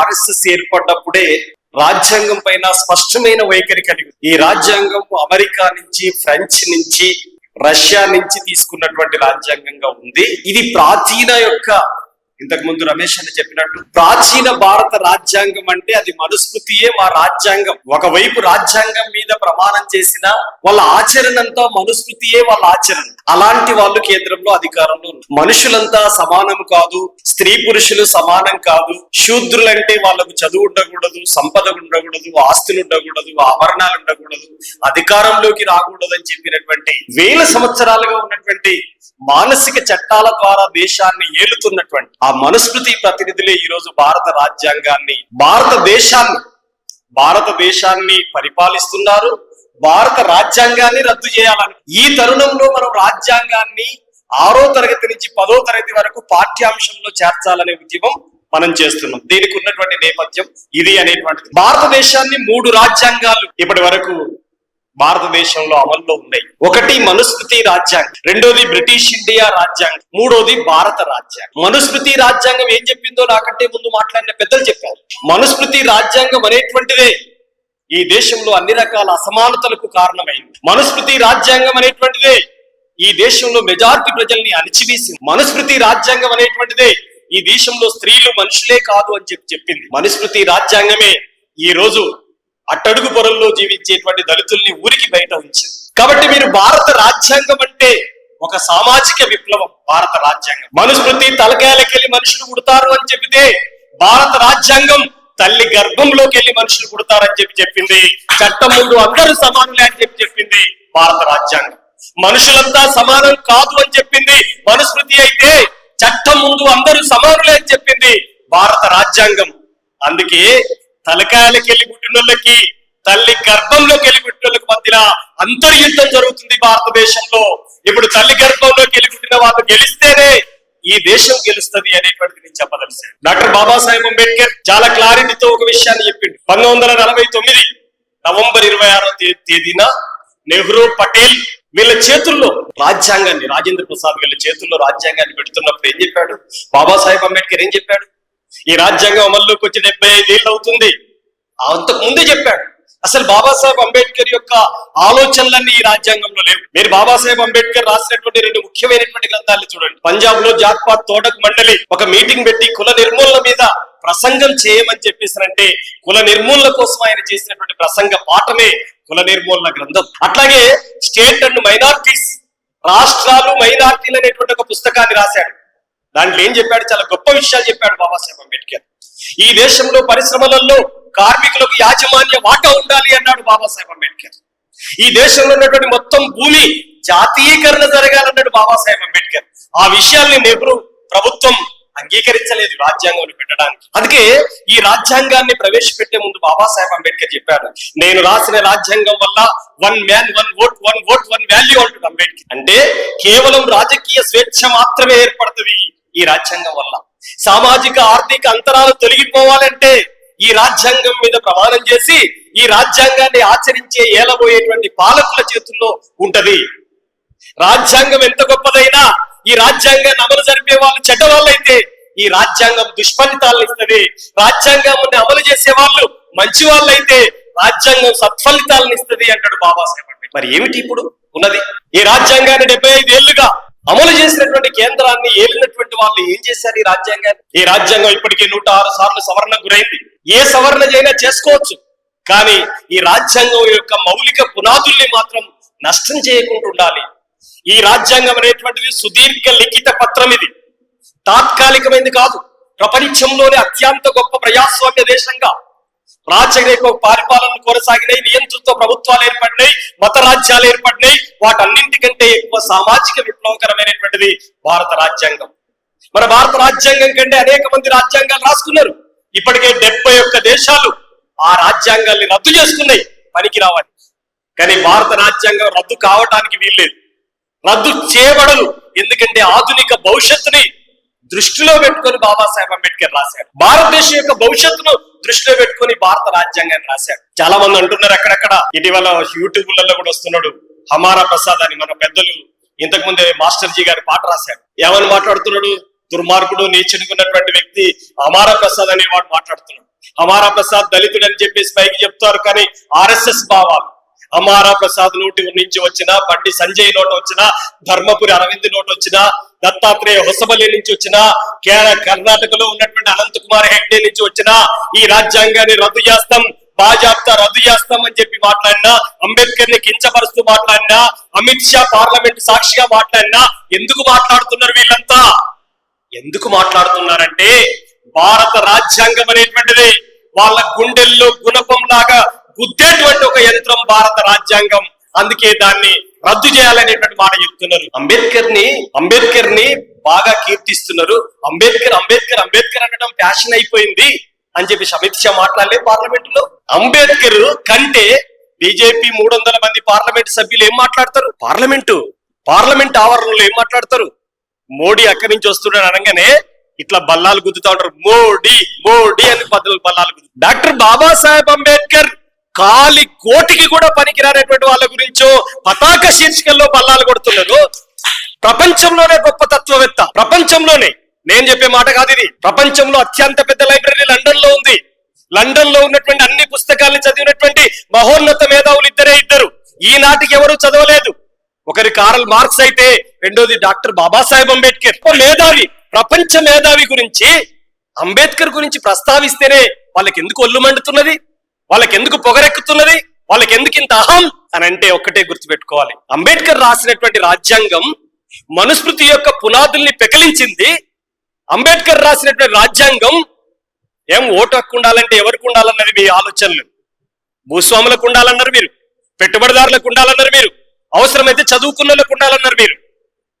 RSS ఏర్పడ్డప్పుడే రాజ్యాంగం పైన స్పష్టమైన వైఖరి కలిగి ఈ రాజ్యాంగం అమెరికా నుంచి ఫ్రెంచ్ నుంచి రష్యా నుంచి తీసుకున్నటువంటి రాజ్యాంగంగా ఉంది. ఇది ప్రాచీన యొక్క ఇంతకు ముందు రమేష్ అని చెప్పినట్టు ప్రాచీన భారత రాజ్యాంగం అంటే అది మనుస్మృతియే మా రాజ్యాంగం. ఒకవైపు రాజ్యాంగం మీద ప్రమాణం చేసిన వాళ్ళ ఆచరణంతో మనుస్మృతియే వాళ్ళ ఆచరణ. అలాంటి వాళ్ళు కేంద్రంలో అధికారంలో మనుషులంతా సమానం కాదు స్త్రీ పురుషులు సమానం కాదు. శూద్రులంటే వాళ్ళకు చదువు ఉండకూడదు సంపద ఉండకూడదు ఆస్తులు ఉండకూడదు ఆభరణాలు ఉండకూడదు అధికారంలోకి రాకూడదు అని చెప్పినటువంటి వేల సంవత్సరాలుగా ఉన్నటువంటి మానసిక చట్టాల ద్వారా దేశాన్ని ఏలుతున్నటువంటి ఆ మనుస్మృతి ప్రతినిధులే ఈ రోజు భారత రాజ్యాంగాన్ని భారతదేశాన్ని భారతదేశాన్ని పరిపాలిస్తున్నారు. భారత రాజ్యాంగాన్ని రద్దు చేయాలని. ఈ తరుణంలో మనం రాజ్యాంగాన్ని ఆరో తరగతి నుంచి పదో తరగతి వరకు పాఠ్యాంశంలో చేర్చాలనే ఉద్యమం మనం చేస్తున్నాం. దీనికి ఉన్నటువంటి నేపథ్యం ఇది అనేటువంటిది. భారతదేశాన్ని మూడు రాజ్యాంగాలు ఇప్పటి వరకు భారతదేశంలో అమల్లో ఉన్నాయి. ఒకటి మనుస్మృతి రాజ్యాంగం రెండోది బ్రిటిష్ ఇండియా రాజ్యాంగం మూడోది భారత రాజ్యాంగం. మనుస్మృతి రాజ్యాంగం ఏం చెప్పిందో నాకంటే ముందు మాట్లాడిన పెద్దలు చెప్పారు. మనుస్మృతి రాజ్యాంగం అనేటువంటిదే. ఈ దేశంలో అన్ని రకాల అసమానతలకు కారణమైంది. మనుస్మృతి రాజ్యాంగం అనేటువంటిదే ఈ దేశంలో మెజారిటీ ప్రజల్ని అణిచివేసింది. మనుస్మృతి రాజ్యాంగం అనేటువంటిదే ఈ దేశంలో స్త్రీలు మనుషులే కాదు అని చెప్పి చెప్పింది. మనుస్మృతి రాజ్యాంగమే ఈ రోజు అట్టడుగు పొరల్లో జీవించేటువంటి దళితుల్ని ఊరికి బయట ఉంచింది. కాబట్టి మీరు భారత రాజ్యాంగం అంటే ఒక సామాజిక విప్లవం భారత రాజ్యాంగం. మనుస్మృతి తలకాయలకెళ్ళి మనుషులు పుడతారు అని చెబితే భారత రాజ్యాంగం తల్లి గర్భంలోకి వెళ్ళి మనుషులు పుడతారని చెప్పి చెప్పింది. చట్టం ముందు అందరూ సమానులే అని చెప్పి చెప్పింది భారత రాజ్యాంగం. మనుషులంతా సమానం కాదు అని చెప్పింది మనుస్మృతి అయితే చట్టం ముందు అందరూ సమానులే అని చెప్పింది భారత రాజ్యాంగం. అందుకే తలకాయలకి వెళ్ళి పుట్టినోళ్ళకి తల్లి గర్భంలోకి వెళ్ళి పుట్టినోళ్ళకి మధ్యన అంతర్యుద్ధం జరుగుతుంది భారతదేశంలో. ఇప్పుడు తల్లి గర్భంలోకి వెళ్ళి పుట్టిన వాళ్ళు గెలిస్తేనే ఈ దేశం గెలుస్తుంది అనేటువంటిది నేను చెప్పదలిసాను డాక్టర్ బాబాసాహెబ్ అంబేద్కర్ చాలా క్లారిటీతో ఒక విషయాన్ని చెప్పిండు. పంతొమ్మిది వందల తొమ్మిది నవంబర్ ఇరవై ఆరో తేదీన నెహ్రూ పటేల్ వీళ్ళ చేతుల్లో రాజ్యాంగాన్ని రాజేంద్ర ప్రసాద్ వీళ్ళ చేతుల్లో రాజ్యాంగాన్ని పెడుతున్నప్పుడు ఏం చెప్పాడు? బాబాసాహెబ్ అంబేద్కర్ ఏం చెప్పాడు? ఈ రాజ్యాంగం అమల్లోకి వచ్చి డెబ్బై ఐదేళ్ళు అవుతుంది. అంతకు ముందే చెప్పాడు. అసలు బాబాసాహెబ్ అంబేద్కర్ యొక్క ఆలోచనలన్నీ ఈ రాజ్యాంగంలో లేవు. మీరు బాబాసాహెబ్ అంబేద్కర్ రాసినటువంటి రెండు ముఖ్యమైనటువంటి గ్రంథాలు చూడండి. పంజాబ్లో జాక్పాత్ తోటకు మండలి ఒక మీటింగ్ పెట్టి కుల నిర్మూలన మీద ప్రసంగం చేయమని చెప్పేసారంటే కుల నిర్మూలన కోసం ఆయన చేసినటువంటి ప్రసంగ పాఠమే కుల నిర్మూలన గ్రంథం. అట్లాగే స్టేట్ అండ్ మైనార్టీస్ రాష్ట్రాలు మైనార్టీలు అనేటువంటి ఒక పుస్తకాన్ని రాశాడు. దాంట్లో ఏం చెప్పాడు? చాలా గొప్ప విషయాలు చెప్పాడు బాబాసాహెబ్ అంబేద్కర్. ఈ దేశంలో పరిశ్రమలలో కార్మికులకు యాజమాన్య వాటా ఉండాలి అన్నాడు బాబాసాహెబ్ అంబేద్కర్. ఈ దేశంలో ఉన్నటువంటి మొత్తం భూమి జాతీయకరణ జరగాలన్నాడు బాబాసాహెబ్ అంబేద్కర్. ఆ విషయాల్ని నెహ్రూ ప్రభుత్వం అంగీకరించలేదు రాజ్యాంగంలో పెట్టడానికి. అందుకే ఈ రాజ్యాంగాన్ని ప్రవేశపెట్టే ముందు బాబాసాహెబ్ అంబేద్కర్ చెప్పారు. నేను రాసిన రాజ్యాంగం వల్ల one man one vote one vote one value అంటుంది అంబేద్కర్. అంటే కేవలం రాజకీయ స్వేచ్ఛ మాత్రమే ఏర్పడుతుంది ఈ రాజ్యాంగం వల్ల. సామాజిక ఆర్థిక అంతరాలు తొలగిపోవాలంటే ఈ రాజ్యాంగం మీద ప్రమాణం చేసి ఈ రాజ్యాంగాన్ని ఆచరించే ఏలబోయేటువంటి పాలకుల చేతుల్లో ఉంటది. రాజ్యాంగం ఎంత గొప్పదైనా ఈ రాజ్యాంగాన్ని అమలు జరిపే వాళ్ళు చెడ్డ వాళ్ళైతే ఈ రాజ్యాంగం దుష్ఫలితాలను ఇస్తుంది. రాజ్యాంగాన్ని అమలు చేసే వాళ్ళు మంచి వాళ్ళైతే రాజ్యాంగం సత్ఫలితాలను ఇస్తుంది అంటాడు బాబాసాహెబ్ అంబేద్కర్. మరి ఏమిటి ఇప్పుడు ఉన్నది? ఈ రాజ్యాంగాన్ని డెబ్బై ఐదు ఏళ్ళుగా అమలు చేసినటువంటి కేంద్రాన్ని ఏలినటువంటి వాళ్ళు ఏం చేశారు ఈ రాజ్యాంగాన్ని? ఈ రాజ్యాంగం ఇప్పటికే నూట ఆరు సార్లు సవరణ గురైంది. ఏ సవరణ చేసుకోవచ్చు. కానీ ఈ రాజ్యాంగం యొక్క మౌలిక పునాదుల్ని మాత్రం నష్టం చేయకుండా ఉండాలి. ఈ రాజ్యాంగం అనేటువంటిది సుదీర్ఘ లిఖిత పత్రం ఇది. తాత్కాలికమైనది కాదు. ప్రపంచంలోనే అత్యంత గొప్ప ప్రజాస్వామ్య దేశంగా. రాచరిక పరిపాలన కొనసాగినాయి నియంతృత్వ ప్రభుత్వాలు ఏర్పడినాయి మత రాజ్యాలు ఏర్పడినాయి. వాటన్నింటికంటే ఎక్కువ సామాజిక విప్లవకరమైనటువంటిది భారత రాజ్యాంగం. మన భారత రాజ్యాంగం కంటే అనేక మంది రాజ్యాంగాలు రాసుకున్నారు. ఇప్పటికే డెబ్బై ఒక్క దేశాలు ఆ రాజ్యాంగాల్ని రద్దు చేసుకున్నాయి పనికి రావాలి. కానీ భారత రాజ్యాంగం రద్దు కావటానికి వీల్లేదు. రద్దు చేయబడదు. ఎందుకంటే ఆధునిక భవిష్యత్తుని దృష్టిలో పెట్టుకొని బాబాసాహెబ్ అంబేద్కర్ రాశారు. భారతదేశం యొక్క భవిష్యత్తును దృష్టిలో పెట్టుకొని భారత రాజ్యాంగాన్ని రాశారు. చాలా మంది అంటున్నారు అక్కడక్కడ ఇటీవల యూట్యూబ్లలో కూడా వస్తున్నాడు హమారా ప్రసాద్ అని మన పెద్దలు ఇంతకు ముందే మాస్టర్ జీ గారి పాట రాశారు. ఏమని మాట్లాడుతున్నాడు? దుర్మార్గుడు నీచనుకున్నటువంటి వ్యక్తి అమారా ప్రసాద్ అనేవాడు మాట్లాడుతున్నాడు. అమారా ప్రసాద్ దళితుడు అని చెప్పేసి పైకి చెప్తారు కానీ ఆర్ఎస్ఎస్ భావాలు. అమారా ప్రసాద్ నోటి నుంచి వచ్చిన బండి సంజయ్ నోట వచ్చిన ధర్మపురి అరవింద్ నోట వచ్చిన దత్తాత్రేయ హొసబలి నుంచి వచ్చిన కేరళ కర్ణాటకలో ఉన్నటువంటి అనంత్ కుమార్ హెగ్డే నుంచి వచ్చిన ఈ రాజ్యాంగాన్ని రద్దు చేస్తాం బాజాప్తా రద్దు చేస్తాం అని చెప్పి మాట్లాడినా అంబేద్కర్ని కించపరుస్తూ మాట్లాడినా అమిత్ షా పార్లమెంట్ సాక్షిగా మాట్లాడినా ఎందుకు మాట్లాడుతున్నారు వీళ్ళంతా? ఎందుకు మాట్లాడుతున్నారంటే భారత రాజ్యాంగం అనేటువంటిది వాళ్ళ గుండెల్లో గుణపం లాగా గుద్దేటువంటి ఒక యంత్రం భారత రాజ్యాంగం. అందుకే దాన్ని రద్దు చేయాలనేటువంటి మాట చెప్తున్నారు. అంబేద్కర్ని అంబేద్కర్ని బాగా కీర్తిస్తున్నారు. అంబేద్కర్ అంబేద్కర్ అంబేద్కర్ అనడం ఫ్యాషన్ అయిపోయింది అని చెప్పి అమిత్ షా మాట్లాడలే పార్లమెంట్లో అంబేద్కర్ కంటే బీజేపీ మూడు వందల మంది పార్లమెంట్ సభ్యులు ఏం మాట్లాడతారు? పార్లమెంటు. పార్లమెంట్ ఆవరణలో ఏం మాట్లాడతారు? మోడీ అక్కడి నుంచి వస్తున్నాడు అనగానే ఇట్లా బల్లాలు గుద్దుతా ఉంటారు. మోడీ మోడీ అని పద్ధతులు బల్లాలు గుద్దు. డాక్టర్ బాబాసాహెబ్ అంబేద్కర్ కాలి కోటికి కూడా పనికిరానటువంటి వాళ్ళ గురించో పతాక శీర్షికల్లో బల్లాలు కొడుతున్నారు ప్రపంచంలోనే గొప్ప తత్వవేత్త. ప్రపంచంలోనే. నేను చెప్పే మాట కాదు ఇది. ప్రపంచంలో అత్యంత పెద్ద లైబ్రరీ లండన్లో ఉంది. లండన్లో ఉన్నటువంటి అన్ని పుస్తకాలను చదివినటువంటి మహోన్నత మేధావులు ఇద్దరే ఇద్దరు. ఈనాటికి ఎవరు చదవలేదు. ఒకరి కారల్ మార్క్స్ అయితే రెండోది డాక్టర్ బాబాసాహెబ్ అంబేద్కర్. మేధావి ప్రపంచ మేధావి గురించి అంబేద్కర్ గురించి ప్రస్తావిస్తేనే వాళ్ళకి ఎందుకు ఒళ్ళు మండుతున్నది? వాళ్ళకి ఎందుకు పొగరెక్కుతున్నది? వాళ్ళకి ఎందుకు ఇంత అహం? అని అంటే ఒక్కటే గుర్తుపెట్టుకోవాలి. అంబేద్కర్ రాసినటువంటి రాజ్యాంగం మనుస్మృతి యొక్క పునాదుల్ని పెకలించింది. అంబేద్కర్ రాసినటువంటి రాజ్యాంగం ఏం ఓటు హక్కు ఉండాలంటే ఎవరికి ఉండాలన్నది మీ ఆలోచనలు? భూస్వాములకు ఉండాలన్నారు మీరు. పెట్టుబడిదారులకు ఉండాలన్నారు మీరు. అవసరమైతే చదువుకున్నలకు ఉండాలన్నారు మీరు.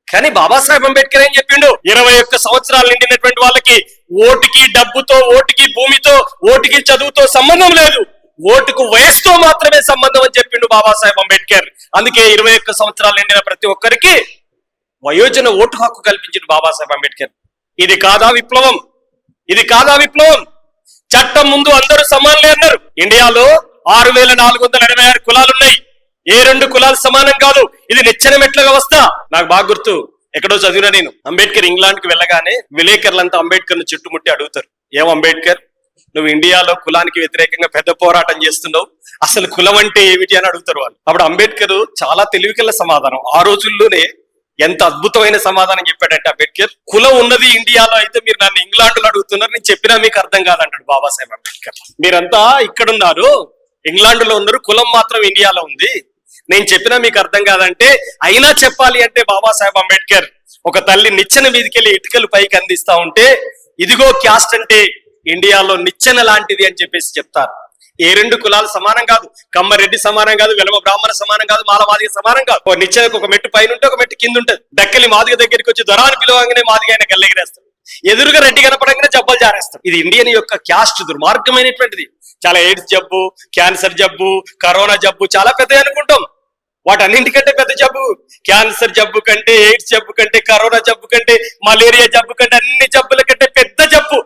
కానీ బాబాసాహెబ్ అంబేద్కర్ ఏం చెప్పిండు? ఇరవై ఒక్క సంవత్సరాలు నిండినటువంటి వాళ్ళకి ఓటుకి డబ్బుతో ఓటుకి భూమితో ఓటుకి చదువుతో సంబంధం లేదు. ఓటుకు వయసుతో మాత్రమే సంబంధం అని చెప్పిండు బాబాసాహెబ్ అంబేద్కర్. అందుకే ఇరవై ఒక్క సంవత్సరాలు నిండిన ప్రతి ఒక్కరికి వయోజన ఓటు హక్కు కల్పించిన బాబాసాహెబ్ అంబేద్కర్. ఇది కాదా విప్లవం? ఇది కాదా విప్లవం? చట్టం ముందు అందరూ సమానులే అన్నారు. ఇండియాలో ఆరు వేల నాలుగు వందల ఎనభై ఆరు కులాలు ఉన్నాయి ఏ రెండు కులాలు సమానం కాదు. ఇది నిచ్చెన మెట్ల వ్యవస్థ. నాకు బాగా గుర్తు. ఎక్కడో చదివిన నేను. అంబేద్కర్ ఇంగ్లాండ్కి వెళ్ళగానే విలేకరులంతా అంబేద్కర్ను చుట్టుముట్టి అడుగుతారు. ఏం అంబేద్కర్? నువ్వు ఇండియాలో కులానికి వ్యతిరేకంగా పెద్ద పోరాటం చేస్తున్నావు. అసలు కులం అంటే ఏమిటి అని అడుగుతారు వాళ్ళు. అప్పుడు అంబేద్కర్ చాలా తెలివికల్ల సమాధానం. ఆ రోజుల్లోనే ఎంత అద్భుతమైన సమాధానం చెప్పాడంటే అంబేద్కర్ కులం ఉన్నది ఇండియాలో అయితే మీరు నన్ను ఇంగ్లాండ్లో అడుగుతున్నారు. నేను చెప్పినా మీకు అర్థం కాదంటాడు బాబాసాహెబ్ అంబేద్కర్. మీరంతా ఇక్కడున్నారు. ఇంగ్లాండ్లో ఉన్నారు. కులం మాత్రం ఇండియాలో ఉంది. నేను చెప్పినా మీకు అర్థం కాదంటే అయినా చెప్పాలి అంటే బాబాసాహెబ్ అంబేద్కర్ ఒక తల్లి నిచ్చెన మీదకెళ్ళి ఇటుకలు పైకి అందిస్తా ఉంటే ఇదిగో క్యాస్ట్ అంటే ఇండియాలో నిచ్చెన లాంటిది అని చెప్పేసి చెప్తారు. ఏ రెండు కులాలు సమానం కాదు. కమ్మరెడ్డి సమానం కాదు వెలమ బ్రాహ్మణ సమానం కాదు మాలవాదిగ సమానం కాదు. ఒక నిచ్చెనకు ఒక మెట్టు పైన ఉంటే ఒక మెట్టు కింద ఉంటుంది. దక్కలి మాదిగ దగ్గరికి వచ్చి దొరాని పిలవంగానే మాదిగ ఆయన గల్లెగిరేస్తాడు ఎదురుగా రెడ్డి కనపడంగానే జబ్బలు జారేస్తాడు ఇది ఇండియన్ యొక్క క్యాస్ట్ దుర్మార్గమైనటువంటిది. చాలా ఎయిడ్స్ జబ్బు క్యాన్సర్ జబ్బు కరోనా జబ్బు చాలా పెద్ద అనుకుంటాం. వాటన్నింటికంటే పెద్ద జబ్బు. క్యాన్సర్ జబ్బు కంటే ఎయిడ్స్ జబ్బు కంటే కరోనా జబ్బు కంటే మలేరియా జబ్బు కంటే అన్ని జబ్బుల కంటే పెద్ద జబ్బు.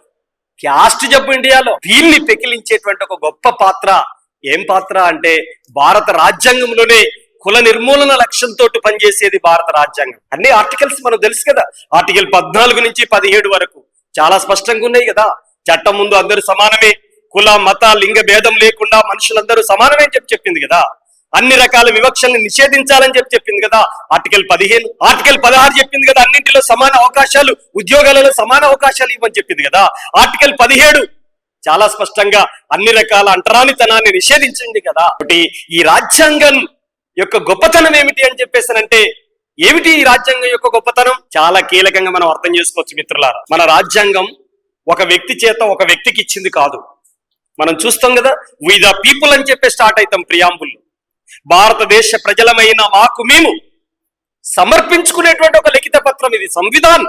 క్యాస్ట్ జబ్బు ఇండియాలో. దీన్ని పెకిలించేటువంటి ఒక గొప్ప పాత్ర. ఏం పాత్ర అంటే భారత రాజ్యాంగంలోనే కుల నిర్మూలన లక్ష్యంతో పనిచేసేది భారత రాజ్యాంగం. అన్ని ఆర్టికల్స్ మనకు తెలుసు కదా. ఆర్టికల్ పద్నాలుగు నుంచి పదిహేడు వరకు. చాలా స్పష్టంగా ఉన్నాయి కదా. చట్టం ముందు అందరూ సమానమే. కుల మత లింగ భేదం లేకుండా మనుషులందరూ సమానమే చెప్పి చెప్పింది కదా. అన్ని రకాల వివక్షల్ని నిషేధించాలని చెప్పి చెప్పింది కదా. ఆర్టికల్ పదిహేను ఆర్టికల్ పదహారు చెప్పింది కదా. అన్నింటిలో సమాన అవకాశాలు ఉద్యోగాలలో సమాన అవకాశాలు ఇవ్వని చెప్పింది కదా. ఆర్టికల్ పదిహేడు చాలా స్పష్టంగా అన్ని రకాల అంటరానితనాన్ని నిషేధించింది కదా. ఒకటి ఈ రాజ్యాంగం యొక్క గొప్పతనం ఏమిటి అని చెప్పేసానంటే ఏమిటి ఈ రాజ్యాంగం యొక్క గొప్పతనం? చాలా కీలకంగా మనం అర్థం చేసుకోవచ్చు మిత్రులారా. మన రాజ్యాంగం ఒక వ్యక్తి చేత ఒక వ్యక్తికి ఇచ్చింది కాదు. మనం చూస్తాం కదా వి ద పీపుల్ అని చెప్పి స్టార్ట్ అవుతాం ప్రియాంబుల్ భారతదేశ ప్రజలమైన మాకు మేము సమర్పించుకునేటువంటి ఒక లిఖిత పత్రం ఇది సంవిధాన్.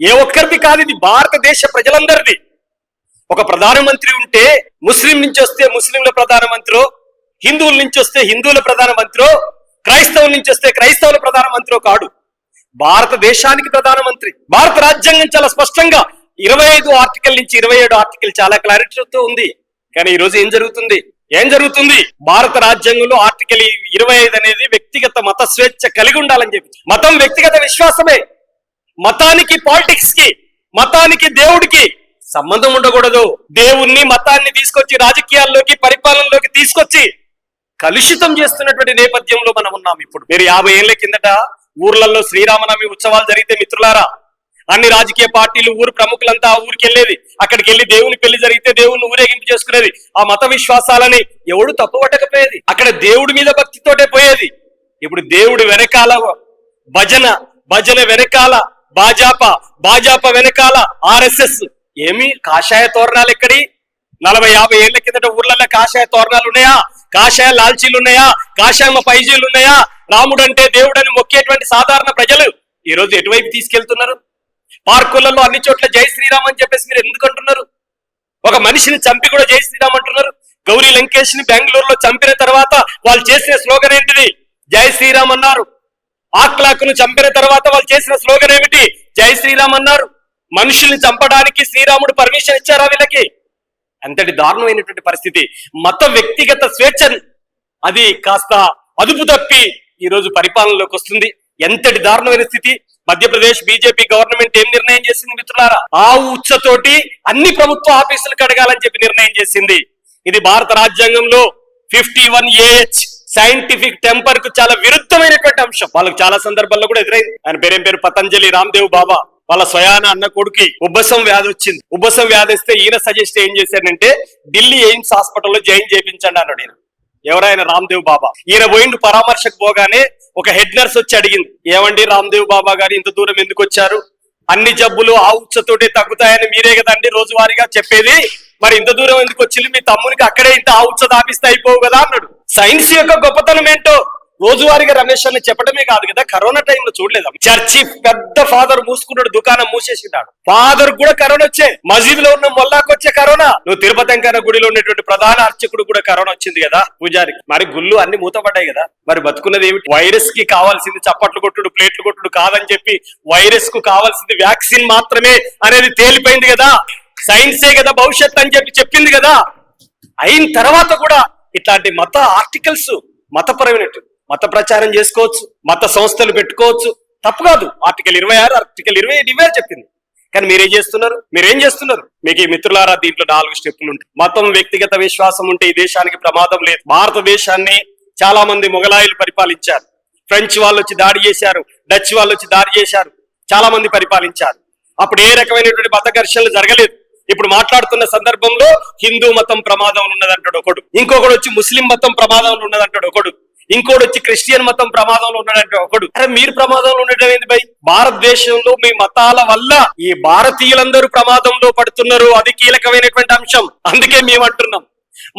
ఏ ఒక్కరిది కాదు ఇది భారతదేశ ప్రజలందరిది. ఒక ప్రధానమంత్రి ఉంటే ముస్లిం నుంచి వస్తే ముస్లింల ప్రధానమంత్రో హిందువుల నుంచి వస్తే హిందువుల ప్రధానమంత్రో క్రైస్తవుల నుంచి వస్తే క్రైస్తవుల ప్రధానమంత్రో కాడు. భారతదేశానికి ప్రధానమంత్రి. భారత రాజ్యాంగం చాలా స్పష్టంగా ఇరవై ఐదు ఆర్టికల్ నుంచి ఇరవై ఏడు ఆర్టికల్ చాలా క్లారిటీతో ఉంది. కానీ ఈ రోజు ఏం జరుగుతుంది? ఏం జరుగుతుంది? భారత రాజ్యాంగంలో ఆర్టికల్ ఇరవై ఐదు అనేది వ్యక్తిగత మత స్వేచ్ఛ కలిగి ఉండాలని చెప్పి. మతం వ్యక్తిగత విశ్వాసమే. మతానికి పాలిటిక్స్కి మతానికి దేవుడికి సంబంధం ఉండకూడదు. దేవుణ్ణి మతాన్ని తీసుకొచ్చి రాజకీయాల్లోకి పరిపాలనలోకి తీసుకొచ్చి కలుషితం చేస్తున్నటువంటి నేపథ్యంలో మనం ఉన్నాం ఇప్పుడు. మీరు యాభై ఏళ్ళ కిందట ఊర్లలో శ్రీరామనవమి ఉత్సవాలు జరిగితే మిత్రులారా అన్ని రాజకీయ పార్టీలు ఊరు ప్రముఖులంతా ఆ ఊరికి వెళ్ళేది. అక్కడికి వెళ్ళి దేవుని పెళ్ళి జరిగితే దేవుని ఊరేగింపు చేసుకునేది. ఆ మత విశ్వాసాలని ఎవడు తప్పుపట్టకపోయేది. అక్కడ దేవుడి మీద భక్తితోటే పోయేది. ఇప్పుడు దేవుడి వెనకాల భజన భజన వెనకాల భాజపా భాజపా వెనకాల ఆర్ఎస్ఎస్. ఏమి? కాషాయ తోరణాలు ఎక్కడి? నలభై యాభై ఏళ్ళ కిందట ఊర్లలో కాషాయ తోరణాలు ఉన్నాయా? కాషాయ లాల్చీలు ఉన్నాయా? కాషాయమ పైజీలు ఉన్నాయా? రాముడు అంటే దేవుడు అని మొక్కేటువంటి సాధారణ ప్రజలు. ఈ రోజు ఎటువైపు తీసుకెళ్తున్నారు? పార్కులలో అన్ని చోట్ల జై శ్రీరామ్ అని చెప్పేసి మీరు ఎందుకు అంటున్నారు? ఒక మనిషిని చంపి కూడా జై శ్రీరామ్ అంటున్నారు. గౌరీ లంకేష్ని బెంగళూరులో చంపిన తర్వాత వాళ్ళు చేసిన స్లోగన్ ఏంటిది? జై శ్రీరామ్ అన్నారు. ఆక్లాక్ను చంపిన తర్వాత వాళ్ళు చేసిన స్లోగన్ ఏమిటి? జై శ్రీరామ్ అన్నారు. మనుషుల్ని చంపడానికి శ్రీరాముడు పర్మిషన్ ఇచ్చారా వీళ్ళకి? అంతటి దారుణమైనటువంటి పరిస్థితి. మత వ్యక్తిగత స్వేచ్ఛ అది కాస్త అదుపు తప్పి ఈ రోజు పరిపాలనలోకి వస్తుంది. ఎంతటి దారుణమైన స్థితి? మధ్యప్రదేశ్ బీజేపీ గవర్నమెంట్ ఏం నిర్ణయం చేసింది మిత్రులారా? ఆ ఉచ్చతోటి అన్ని ప్రభుత్వ ఆఫీసులకు అడగాలని చెప్పి నిర్ణయం చేసింది. ఇది భారత రాజ్యాంగంలో fifty one A H scientific టెంపర్కు చాలా విరుద్ధమైనటువంటి అంశం. వాళ్ళకి చాలా సందర్భాల్లో కూడా ఎదురైంది. ఆయన పేరేం పేరు? పతంజలి రామ్దేవ్ బాబా. వాళ్ళ స్వయాన అన్న కొడుకి ఉబ్బసం వ్యాధి వచ్చింది. ఉబ్బసం వ్యాధి వస్తే ఈయన సజెస్ట్ ఏం చేశాడంటే ఢిల్లీ ఎయిమ్స్ హాస్పిటల్లో జాయిన్ చేయించండి అన్నాడు ఈయన. ఎవరైనా రామ్దేవ్ బాబా. ఈయన పోయిండు పరామర్శకు పోగానే ఒక హెడ్ నర్స్ వచ్చి అడిగింది ఏమండి రామ్దేవ్ బాబా గారు ఇంత దూరం ఎందుకు వచ్చారు? అన్ని జబ్బులు ఆ ఉచ్చతోటే తగ్గుతాయని మీరే కదండి రోజువారీగా చెప్పేది. మరి ఇంత దూరం ఎందుకు వచ్చింది? మీ తమ్మునికి అక్కడే ఇంత ఆ ఉచ్చ దాపిస్తే అయిపోవు కదా అన్నాడు. సైన్స్ యొక్క గొప్పతనం ఏంటో? రోజువారీగా రమేష్ అని చెప్పడమే కాదు కదా కరోనా టైంలో చూడలేదు? చర్చి పెద్ద ఫాదర్ మూసుకున్నాడు దుకాణం మూసేసినాడు ఫాదర్ కూడా కరోనా వచ్చే మసీద్లో ఉన్న మొల్లాకు వచ్చే కరోనా. నువ్వు తిరుపతి గుడిలో ఉన్నటువంటి ప్రధాన అర్చకుడు కూడా కరోనా వచ్చింది కదా పూజారికి మరి గుళ్ళు అన్ని మూతపడ్డాయి కదా మరి బతుకున్నది ఏమిటి? వైరస్కి కావాల్సింది చప్పట్లు కొట్టుడు ప్లేట్లు కొట్టుడు కాదని చెప్పి వైరస్కు కావాల్సింది వ్యాక్సిన్ మాత్రమే అనేది తేలిపోయింది కదా. సైన్సే కదా భవిష్యత్ అని చెప్పి చెప్పింది కదా. అయిన తర్వాత కూడా ఇట్లాంటి మత ఆర్టికల్స్ మతపరమైనట్టు. మత ప్రచారం చేసుకోవచ్చు మత సంస్థలు పెట్టుకోవచ్చు. తప్పు కాదు. ఆర్టికల్ ఇరవై ఆరు ఆర్టికల్ ఇరవై ఇవే చెప్పింది. కానీ మీరేం చేస్తున్నారు? మీరేం చేస్తున్నారు? మీకు ఈ మిత్రులారా దీంట్లో నాలుగు స్టెప్పులు ఉంటాయి. మతం వ్యక్తిగత విశ్వాసం ఉంటే ఈ దేశానికి ప్రమాదం లేదు. భారతదేశాన్ని చాలా మంది మొఘలాయులు పరిపాలించారు. ఫ్రెంచ్ వాళ్ళు వచ్చి దాడి చేశారు. డచ్ వాళ్ళు వచ్చి దాడి చేశారు. చాలా మంది పరిపాలించారు. అప్పుడు ఏ రకమైనటువంటి మత ఘర్షణలు జరగలేదు. ఇప్పుడు మాట్లాడుతున్న సందర్భంలో హిందూ మతం ప్రమాదంలో ఉన్నదంటాడు ఒకడు. ఇంకొకడు వచ్చి ముస్లిం మతం ప్రమాదంలో ఉన్నదంటాడు ఒకడు. ఇంకోటి వచ్చి క్రిస్టియన్ మతం ప్రమాదంలో ఉన్నాడంటే ఒకడు. అరే మీరు ప్రమాదంలో ఉండటం ఏంది భయ్? భారతదేశంలో మీ మతాల వల్ల ఈ భారతీయులందరూ ప్రమాదంలో పడుతున్నారు. అది కీలకమైనటువంటి అంశం. అందుకే మేము అంటున్నాం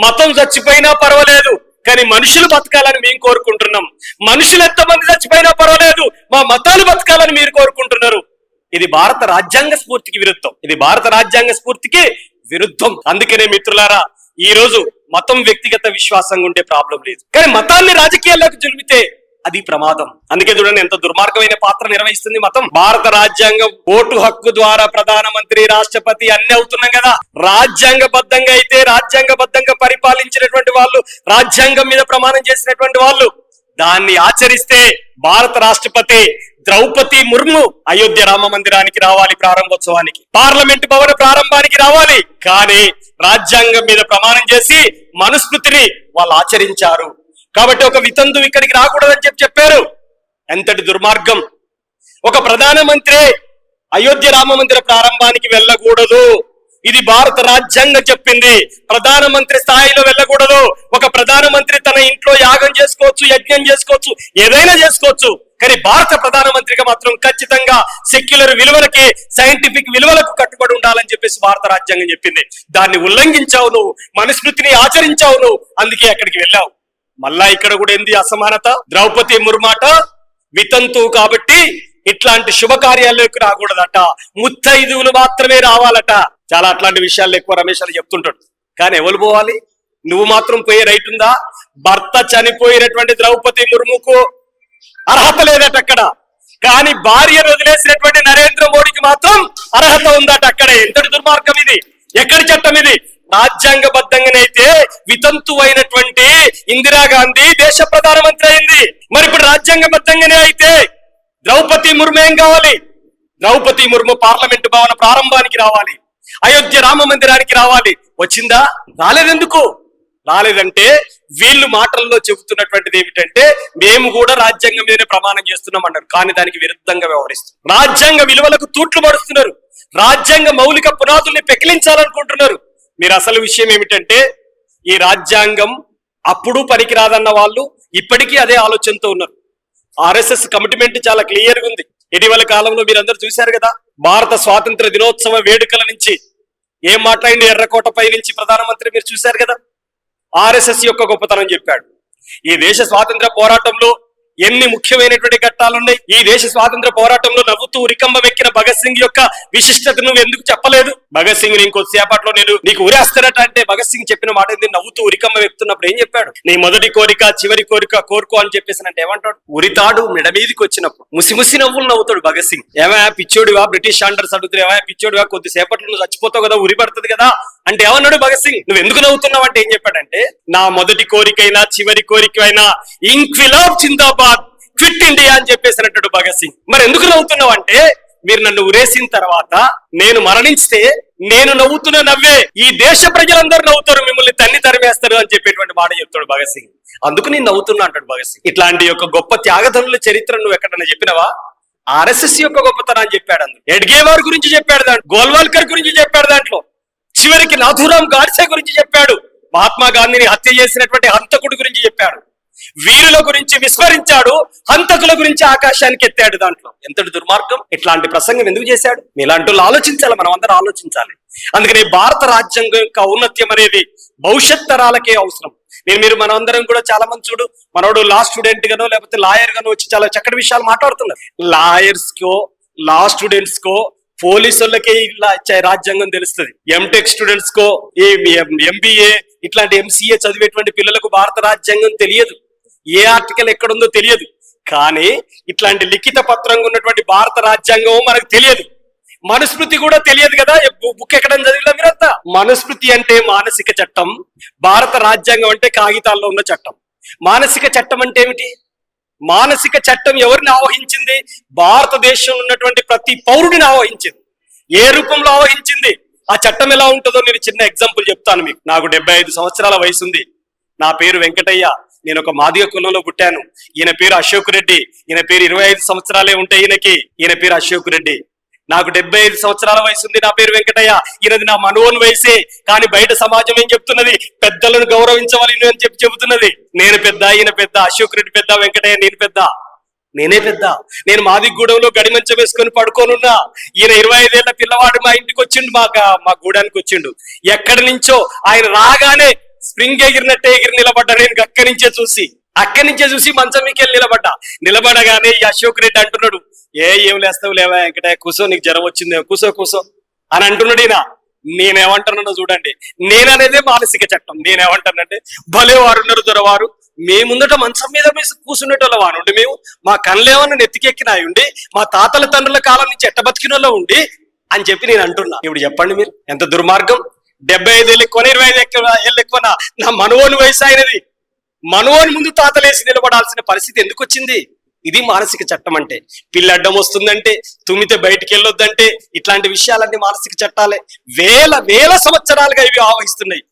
మతం చచ్చిపోయినా పర్వాలేదు కానీ మనుషులు బతకాలని మేము కోరుకుంటున్నాం. మనుషులు ఎంతమంది చచ్చిపోయినా పర్వాలేదు మా మతాలు బతకాలని మీరు కోరుకుంటున్నారు. ఇది భారత రాజ్యాంగ స్ఫూర్తికి విరుద్ధం. ఇది భారత రాజ్యాంగ స్ఫూర్తికి విరుద్ధం. అందుకనే మిత్రులారా ఈ రోజు మతం వ్యక్తిగత విశ్వాసంగా ఉంటే ప్రాబ్లం లేదు. కానీ మతాన్ని రాజకీయాల్లోకి జులిపితే అది ప్రమాదం. అందుకే చూడండి ఎంత దుర్మార్గమైన పాత్ర నిర్వహిస్తుంది మతం. భారత రాజ్యాంగం ఓటు హక్కు ద్వారా ప్రధానమంత్రి రాష్ట్రపతి అన్ని అవుతున్నాం కదా. రాజ్యాంగబద్ధంగా అయితే రాజ్యాంగబద్ధంగా పరిపాలించినటువంటి వాళ్ళు రాజ్యాంగం మీద ప్రమాణం చేసినటువంటి వాళ్ళు దాన్ని ఆచరిస్తే భారత రాష్ట్రపతి ద్రౌపది ముర్ము అయోధ్య రామ మందిరానికి రావాలి ప్రారంభోత్సవానికి. పార్లమెంట్ భవన ప్రారంభానికి రావాలి. కానీ రాజ్యాంగం మీద ప్రమాణం చేసి మనుస్మృతిని వాళ్ళు ఆచరించారు. కాబట్టి ఒక వితంతు ఇక్కడికి రాకూడదని చెప్పి చెప్పారు. ఎంతటి దుర్మార్గం. ఒక ప్రధానమంత్రి అయోధ్య రామ మందిర ప్రారంభానికి వెళ్ళకూడదు. ఇది భారత రాజ్యాంగం చెప్పింది. ప్రధానమంత్రి స్థాయిలో వెళ్ళకూడదు. ఒక ప్రధానమంత్రి తన ఇంట్లో యాగం చేసుకోవచ్చు యజ్ఞం చేసుకోవచ్చు ఏదైనా చేసుకోవచ్చు. కానీ భారత ప్రధానమంత్రిగా మాత్రం ఖచ్చితంగా సెక్యులర్ విలువలకి సైంటిఫిక్ విలువలకు కట్టుబడి ఉండాలని చెప్పేసి భారత రాజ్యాంగం చెప్పింది. దాన్ని ఉల్లంఘించావు నువ్వు మనుస్మృతిని ఆచరించావు నువ్వు అందుకే అక్కడికి వెళ్ళావు. మళ్ళా ఇక్కడ కూడా ఏంది అసమానత? ద్రౌపది ముర్మాట వితంతు కాబట్టి ఇట్లాంటి శుభకార్యాల్లోకి రాకూడదట. ముత్తైదువులు మాత్రమే రావాలట. చాలా అట్లాంటి విషయాలు ఎక్కువ రమేష్ అని చెప్తుంటాడు. కానీ ఎవరు పోవాలి? నువ్వు మాత్రం పోయే రైట్ ఉందా? భర్త చనిపోయినటువంటి ద్రౌపది ముర్ముకు అర్హత లేదట అక్కడ. కానీ భార్యను వదిలేసినటువంటి నరేంద్ర మోడీకి మాత్రం అర్హత ఉందట అక్కడ. ఎంతటి దుర్మార్గం ఇది? ఎక్కడి చట్టం ఇది? రాజ్యాంగబద్ధంగానైతే వితంతు అయినటువంటి ఇందిరాగాంధీ దేశ ప్రధానమంత్రి అయింది. మరి ఇప్పుడు రాజ్యాంగబద్ధంగానే అయితే ద్రౌపది ముర్ము ఏం కావాలి? ద్రౌపది ముర్ము పార్లమెంటు భవన ప్రారంభానికి రావాలి. అయోధ్య రామ మందిరానికి రావాలి. వచ్చిందా? రాలేదెందుకు? రాలేదంటే వీళ్ళు మాటల్లో చెబుతున్నటువంటిది ఏమిటంటే మేము కూడా రాజ్యాంగం మీదనే ప్రమాణం చేస్తున్నాం అన్నారు. కానీ దానికి విరుద్ధంగా వ్యవహరిస్తున్నారు. రాజ్యాంగ విలువలకు తూట్లు పడుతున్నారు రాజ్యాంగ మౌలిక పునాదుల్ని పెకిలించాలనుకుంటున్నారు. మీరు అసలు విషయం ఏమిటంటే ఈ రాజ్యాంగం అప్పుడు పనికిరాదన్న వాళ్ళు ఇప్పటికీ అదే ఆలోచనతో ఉన్నారు. ఆర్ఎస్ఎస్ కమిట్మెంట్ చాలా క్లియర్గా ఉంది. ఇటీవల కాలంలో మీరందరూ చూశారు కదా భారత స్వాతంత్ర దినోత్సవ వేడుకల నుంచి ఏం మాట్లాడింది ఎర్రకోటపై నుంచి ప్రధానమంత్రి మీరు చూశారు కదా? ఆర్ఎస్ఎస్ యొక్క గొప్పతనం చెప్పాడు. ఈ దేశ స్వాతంత్ర పోరాటంలో ఎన్ని ముఖ్యమైనటువంటి ఘట్టాలున్నాయి ఈ దేశ స్వాతంత్ర పోరాటంలో నవ్వుతూ ఉరికంబం ఎక్కిన భగత్ సింగ్ యొక్క విశిష్టత నువ్వు ఎందుకు చెప్పలేదు? భగత్ సింగ్ ఇంకో సేపట్లో నేను నీకు ఉరేస్తున్నట్టు అంటే భగత్ సింగ్ చెప్పిన మాట ఏంది? నవ్వుతూ ఉరికమ్మ వెప్తున్నప్పుడు ఏం చెప్పాడు? నీ మొదటి కోరిక చివరి కోరిక కోరుకో అని చెప్పేసి అంటే ఏమంటాడు? ఉరితాడు మెడ మీదకి వచ్చినప్పుడు. ముసి నవ్వులు నవ్వుతాడు భగత్ సింగ్. ఏమా పిచ్చోడివా? బ్రిటిష్ అండర్స్ అడుగుతారు ఏమా పిచ్చోడివా? కొద్దిసేపట్లో నువ్వు చచ్చిపోతావు కదా ఉరి పడుతుంది కదా అంటే ఏమన్నాడు భగత్ సింగ్? నువ్వు ఎందుకు నవ్వుతున్నావు అంటే ఏం చెప్పాడంటే నా మొదటి కోరికైనా చివరి కోరికైనా ఇంక్విలాబ్ జిందాబాద్ క్విట్ ఇండియా అని చెప్పేసి అంటాడు భగత్ సింగ్. మరి ఎందుకు నవ్వుతున్నావు అంటే మీరు నన్ను ఉరేసిన తర్వాత నేను మరణిస్తే నేను నవ్వుతున్న నవ్వే ఈ దేశ ప్రజలందరూ నవ్వుతారు మిమ్మల్ని తన్ని తరిమేస్తారు అని చెప్పేటువంటి మాట చెప్తాడు భగత్ సింగ్. అందుకు నేను నవ్వుతున్నా అంటాడు భగత్ సింగ్. ఇట్లాంటి యొక్క గొప్ప త్యాగధనుల చరిత్ర నువ్వు ఎక్కడన్నా చెప్పినవా? ఆర్ఎస్ఎస్ యొక్క గొప్పతనం చెప్పాడు అందులో. ఎడ్గేవార్ గురించి చెప్పాడు దాంట్లో. గోల్వాల్కర్ గురించి చెప్పాడు దాంట్లో. చివరికి నాథురాం గాడ్సే గురించి చెప్పాడు. మహాత్మా గాంధీని హత్య చేసినటువంటి హంతకుడి గురించి చెప్పాడు. వీరుల గురించి విస్మరించాడు హంతకుల గురించి ఆకాశానికి ఎత్తాడు దాంట్లో. ఎంతటి దుర్మార్గం? ఇట్లాంటి ప్రసంగం ఎందుకు చేశాడు? ఇలాంటి ఆలోచించాలి మనం అందరం ఆలోచించాలి. అందుకని భారత రాజ్యాంగం యొక్క ఔన్నత్యం అనేది భవిష్యత్ తరాలకే అవసరం. నేను మీరు మనం అందరం కూడా చాలా మంది చూడు మనోడు లా స్టూడెంట్ గానో లేకపోతే లాయర్ గానో వచ్చి చాలా చక్కటి విషయాలు మాట్లాడుతున్నారు. లాయర్స్ కో లా స్టూడెంట్స్ కో పోలీసు వాళ్ళకే ఇలా రాజ్యాంగం తెలుస్తుంది. ఎంటెక్ స్టూడెంట్స్ కో ఈ ఎంబీఏ ఇట్లాంటి ఎంసీఏ చదివేటువంటి పిల్లలకు భారత రాజ్యాంగం తెలియదు. ఏ ఆర్టికల్ ఎక్కడుందో తెలియదు. కానీ ఇట్లాంటి లిఖిత పత్రంగా ఉన్నటువంటి భారత రాజ్యాంగం మనకు తెలియదు. మనుస్మృతి కూడా తెలియదు కదా. బుక్ ఎక్కడ చదివిన మీరంతా మనుస్మృతి అంటే మానసిక చట్టం. భారత రాజ్యాంగం అంటే కాగితాల్లో ఉన్న చట్టం. మానసిక చట్టం అంటే ఏమిటి? మానసిక చట్టం ఎవరిని ఆవహించింది? భారతదేశంలో ఉన్నటువంటి ప్రతి పౌరుడిని ఆవహించింది. ఏ రూపంలో ఆవహించింది? ఆ చట్టం ఎలా ఉంటుందో నేను చిన్న ఎగ్జాంపుల్ చెప్తాను మీకు. నాకు డెబ్బై ఐదు సంవత్సరాల వయసు ఉంది నా పేరు వెంకటయ్య. నేను ఒక మాదిగ కులంలో పుట్టాను. ఈయన పేరు అశోక్ రెడ్డి. ఈయన పేరు ఇరవై ఐదు సంవత్సరాలే ఉంటాయి ఈయనకి. ఈయన పేరు అశోక్ రెడ్డి. నాకు డెబ్బై ఐదు సంవత్సరాల వయసు ఉంది నా పేరు వెంకటయ్య. ఈయనది నా మనోన్ వయసే కానీ బయట సమాజం ఏం చెప్తున్నది? పెద్దలను గౌరవించవాలి అని చెప్పి చెబుతున్నది. నేను పెద్ద ఈయన పెద్ద అశోక్ రెడ్డి పెద్ద వెంకటయ్య నేను పెద్ద. నేనే పెద్ద. నేను మాది గూడెంలో గడి మంచం వేసుకొని పడుకోనున్నా. ఈయన ఇరవై ఐదేళ్ళ పిల్లవాడు మా ఇంటికి వచ్చిండు మా మా గూడానికి వచ్చిండు. ఎక్కడి నుంచో ఆయన రాగానే స్ప్రింగ్ ఎగిరినట్టే ఎగిరి నిలబడ్డా నేను అక్కడి నుంచే చూసి అక్కడి నుంచే చూసి మంచం మీకెళ్ళి వెళ్ళి నిలబడ్డా. నిలబడగానే ఈ అశోక్ రెడ్డి అంటున్నాడు ఏ ఏం లేస్తావు లేవా వెంకటయ్య? కూసో నీకు జ్వరం వచ్చిందే. కూసో కూసో. అని అంటున్నాడు ఈయన. నేనేమంటున్నానో చూడండి. నేననేదే మానసిక చట్టం. నేనేమంటానంటే భలే వారు ఉన్నారు దొరవారు మేముందట మంచం మీద మీద కూర్చునేటోళ్ళ వానుండి మేము. మా కళ్ళేమన్నా నెత్తికెక్కినాయుండి మా తాతల తండ్రుల కాలం నుంచి ఎట్ట బతికినోళ్ళ ఉండి అని చెప్పి నేను అంటున్నా. ఇప్పుడు చెప్పండి మీరు. ఎంత దుర్మార్గం. డెబ్బై ఐదు ఏళ్ళు ఎక్కువ ఇరవై ఐదు ఎక్కువ ఏళ్ళు ఎక్కువ నా మనవోని వయసు అయినది. మనవోని ముందు తాతలేసి నిలబడాల్సిన పరిస్థితి ఎందుకు వచ్చింది? ఇది మానసిక చట్టం అంటే. పిల్ల అడ్డం వస్తుందంటే తుమ్మితే బయటికి వెళ్ళొద్దంటే ఇట్లాంటి విషయాలన్నీ మానసిక చట్టాలే. వేల వేల సంవత్సరాలుగా ఇవి ఆవహిస్తున్నాయి.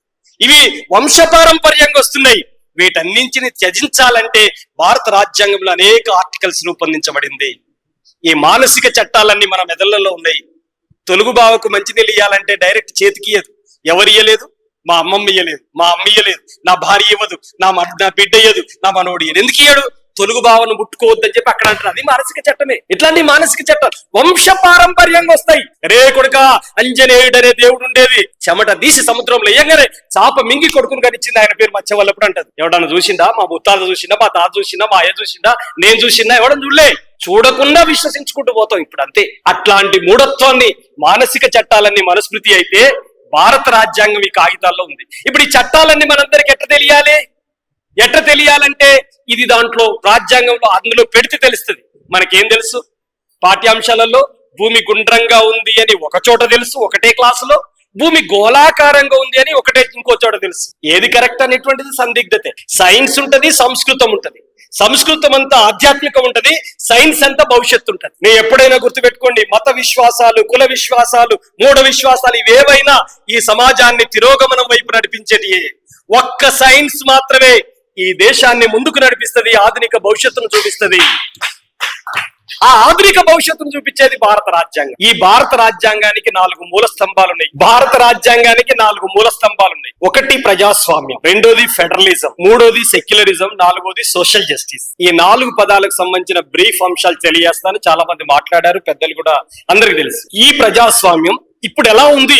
ఇవి వంశపారంపర్యంగా వస్తున్నాయి. వీటన్నింటిని త్యజించాలంటే భారత రాజ్యాంగంలో అనేక ఆర్టికల్స్ రూపొందించబడింది. ఈ మానసిక చట్టాలన్నీ మన మెదళ్ళలో ఉన్నాయి. తొలుగు బావకు మంచినీళ్ళు ఇవ్వాలంటే డైరెక్ట్ చేతికి ఎవరు ఇయ్యలేదు? మా అమ్మమ్మ ఇయ్యలేదు. మా అమ్మ ఇయ్యలేదు. నా భార్య ఇవ్వదు. నా నా బిడ్డ ఇయ్యదు. నా మనోడు ఇయ్యదు. ఎందుకు ఇయ్యాడు? తొలుగు భావన ముట్టుకోవద్దని చెప్పి అక్కడ అంటారు అది మానసిక చట్టమే. ఇట్లాంటి మానసిక చట్టం వంశ పారంపర్యంగా వస్తాయి. రే కొడుక అంజనేయుడు అనే దేవుడు ఉండేది. చెమట తీసి సముద్రంలో వేయంగానే చాప మింగి కొడుకుని కనిచ్చింది ఆయన పేరు మత్స్యవల్లప్పుడు అంటది. ఎవడన్నా చూసిందా మా ముత్తాత చూసిందా మా తాత చూసిందా మా అయ్య చూసిందా నేను చూసిందా ఎవడని చూడలే. చూడకుండా విశ్వసించుకుంటూ పోతాం ఇప్పుడు అంతే అట్లాంటి మూఢత్వాన్ని మానసిక చట్టాలన్నీ మనస్మృతి అయితే భారత రాజ్యాంగం ఈ కాగితాల్లో ఉంది. ఇప్పుడు ఈ చట్టాలన్నీ మనందరికి ఎట్ట తెలియాలి? ఎట్ట తెలియాలంటే ఇది దాంట్లో రాజ్యాంగంలో అందులో పెడితే తెలుస్తుంది. మనకేం తెలుసు? పాఠ్యాంశాలలో భూమి గుండ్రంగా ఉంది అని ఒక చోట తెలుసు ఒకటే క్లాసులో. భూమి గోళాకారంగా ఉంది అని ఒకటే ఇంకో చోట తెలుసు. ఏది కరెక్ట్ అనేటువంటిది సందిగ్ధతే. సైన్స్ ఉంటది సంస్కృతం ఉంటది. సంస్కృతం అంతా ఆధ్యాత్మికం ఉంటది సైన్స్ అంతా భవిష్యత్తు ఉంటది. నేను ఎప్పుడైనా గుర్తుపెట్టుకోండి మత విశ్వాసాలు కుల విశ్వాసాలు మూఢ విశ్వాసాలు ఇవేవైనా ఈ సమాజాన్ని తిరోగమనం వైపు నడిపించేది. ఒక్క సైన్స్ మాత్రమే ఈ దేశాన్ని ముందుకు నడిపిస్తది ఆధునిక భవిష్యత్తును చూపిస్తది. ఆ ఆధునిక భవిష్యత్తును చూపించేది భారత రాజ్యాంగం. ఈ భారత రాజ్యాంగానికి నాలుగు మూల స్తంభాలు ఉన్నాయి భారత రాజ్యాంగానికి నాలుగు మూల స్తంభాలు ఉన్నాయి ఒకటి ప్రజాస్వామ్యం రెండోది ఫెడరలిజం మూడోది సెక్యులరిజం నాలుగోది సోషల్ జస్టిస్. ఈ నాలుగు పదాలకు సంబంధించిన బ్రీఫ్ అంశాలు తెలియజేస్తాను చాలా మంది మాట్లాడారు పెద్దలు కూడా అందరికి తెలుసు. ఈ ప్రజాస్వామ్యం ఇప్పుడు ఎలా ఉంది?